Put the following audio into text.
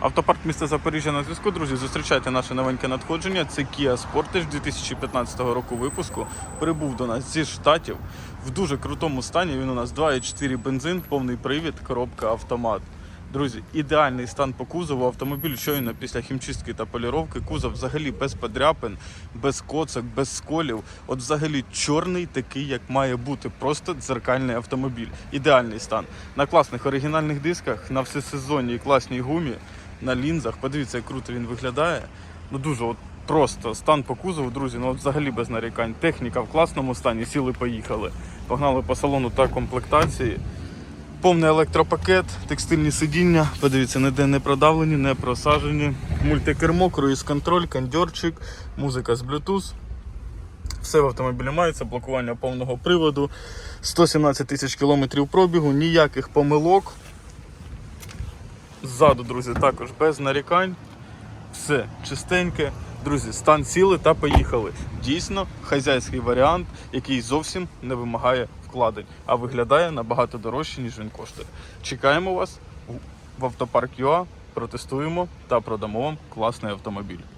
Автопарк міста Запоріжжя на зв'язку. Друзі, зустрічайте наше новеньке надходження. Це Kia Sportage 2015 року випуску. Прибув до нас зі штатів в дуже крутому стані. Він у нас 2,4 бензин, повний привід, коробка автомат. Друзі, ідеальний стан по кузову. Автомобіль щойно після хімчистки та поліровки. Кузов взагалі без подряпин, без коцок, без сколів. От взагалі чорний, такий, як має бути. Просто дзеркальний автомобіль. Ідеальний стан. На класних оригінальних дисках, на всесезонній класній гумі, на лінзах. Подивіться, як круто він виглядає. Ну дуже от просто стан по кузову, друзі. Ну от взагалі без нарікань. Техніка в класному стані, сіли, поїхали. Погнали по салону та комплектації. Повний електропакет, текстильні сидіння, подивіться, ніде не продавлені, не просажені. Мультикермо, круїз-контроль, кондьорчик, музика з Bluetooth. Все в автомобілі мається, блокування повного приводу, 117 тисяч кілометрів пробігу, ніяких помилок. Ззаду, друзі, також без нарікань. Все чистеньке. Друзі, стан сіли та поїхали. Дійсно, хазяйський варіант, який зовсім не вимагає вкладень, а виглядає набагато дорожче, ніж він коштує. Чекаємо вас в автопарк ЮА, протестуємо та продамо вам класний автомобіль.